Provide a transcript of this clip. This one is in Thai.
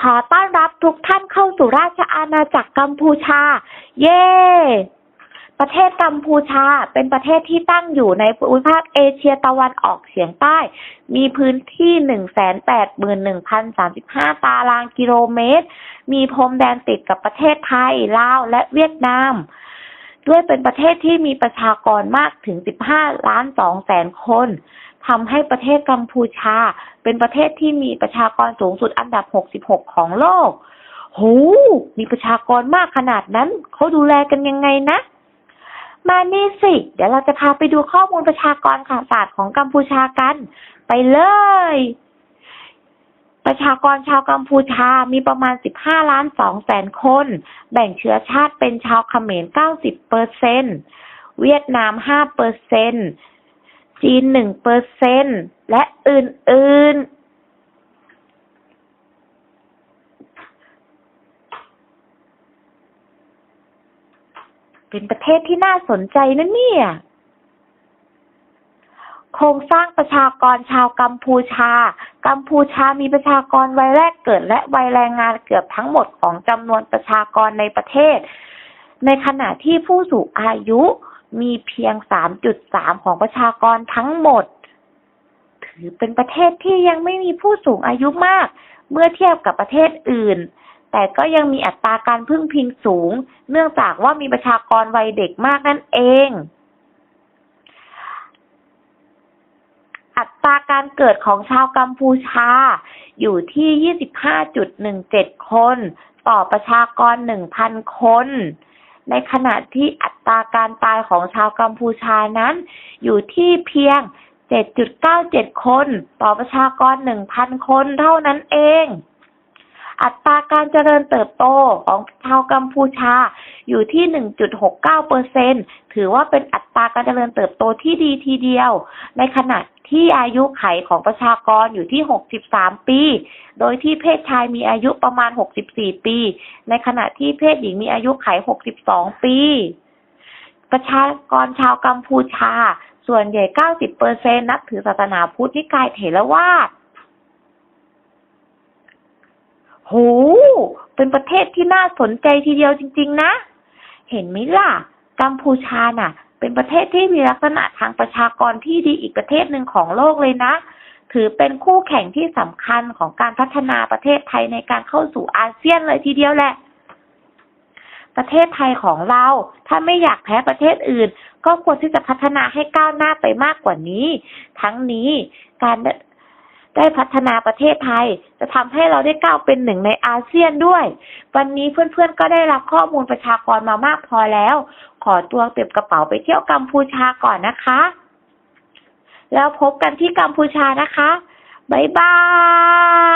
ขอต้อนรับทุกท่านเข้าสู่ราชอาณาจักรกัมพูชา เย่ประเทศกัมพูชาเป็นประเทศที่ตั้งอยู่ในภูมิภาคเอเชียตะวันออกเฉียงใต้ มีพื้นที่หนึ่งแสนแปดหมื่นหนึ่งพันสามสิบห้าตารางกิโลเมตร มีพรมแดนติดกับประเทศไทย ลาว และเวียดนาม ด้วยเป็นประเทศที่มีประชากรมากถึง 15 ล้าน 2 แสนคนทำให้ประเทศกัมพูชา เป็นประเทศที่มีประชากรสูงสุดอันดับ 66 ของโลกโหมีประชากรมากขนาดนั้น เขาดูแลกันยังไงนะ มานี่สิ เดี๋ยวเราจะพาไปดูข้อมูลประชากรข่าวศาสตร์ของกัมพูชากัน ไปเลย ประชากรชาวกัมพูชามีประมาณ 15 ล้าน2แสนคน แบ่งเชื้อชาติเป็นชาวเขมร 90เปอร์เซนเวียดนาม5เปอร์เซนจีน1เปอร์เซนและอื่น ๆเป็นประเทศที่น่าสนใจนะเนี่ย โครงสร้างประชากรชาวกัมพูชา กัมพูชามีประชากรวัยแรกเกิด และวัยแรงงานเกือบทั้งหมดของจำนวนประชากรในประเทศ ในขณะที่ผู้สูงอายุมีเพียง 3.3 ของประชากรทั้งหมด ถือเป็นประเทศที่ยังไม่มีผู้สูงอายุมาก เมื่อเทียบกับประเทศอื่น แต่ก็ยังมีอัตราการพึ่งพิงสูง เนื่องจากว่ามีประชากรวัยเด็กมากนั่นเอง อั ตราการเกิดของชาวกัมพูชา อยู่ที่ 25.17 คน ต่อประชากร 1,000 คน ในขณะที่อัตราการตายของชาวกัมพูชานั้น อยู่ที่เพียง 7.97 คน ต่อประชากร 1,000 คนเท่านั้นเอง อัตราการเจริญเติบโตของชาวกัมพูชาอยู่ที่ 1.69เปอร์เซ็นถือว่าเป็นอัตราการเจริญเติบโตที่ดีทีเดียว ในขณะที่อายุไขของประชากรอยู่ที่ 63 ปี โดยที่เพศชายมีอายุประมาณ 64 ปี ในขณะที่เพศหญิงมีอายุไข 62 ปี ประชากรชาวกัมพูชา ส่วนใหญ่ 90เปอร์เซ็นนับถือศาสนาพุทธนิกายเถรวาท โห เป็นประเทศที่น่าสนใจทีเดียวจริง ๆ นะ เห็นไหมล่ะ กัมพูชาน่ะ เป็นประเทศที่มีลักษณะทางประชากรที่ดีอีกประเทศหนึ่งของโลกเลยนะ ถือเป็นคู่แข่งที่สำคัญของการพัฒนาประเทศไทยในการเข้าสู่อาเซียนเลยทีเดียวแหละ ประเทศไทยของเรา ถ้าไม่อยากแพ้ประเทศอื่น ก็ควรที่จะพัฒนาให้ก้าวหน้าไปมากกว่านี้ ทั้งนี้การ ได้พัฒนาประเทศไทย จะทำให้เราได้ก้าวเป็นหนึ่งในอาเซียนด้วย วันนี้เพื่อนๆก็ได้รับข้อมูลประชากรมามากพอแล้ว ขอตัวเก็บกระเป๋าไปเที่ยวกัมพูชาก่อนนะคะ แล้วพบกันที่กัมพูชานะคะ บ๊ายบาย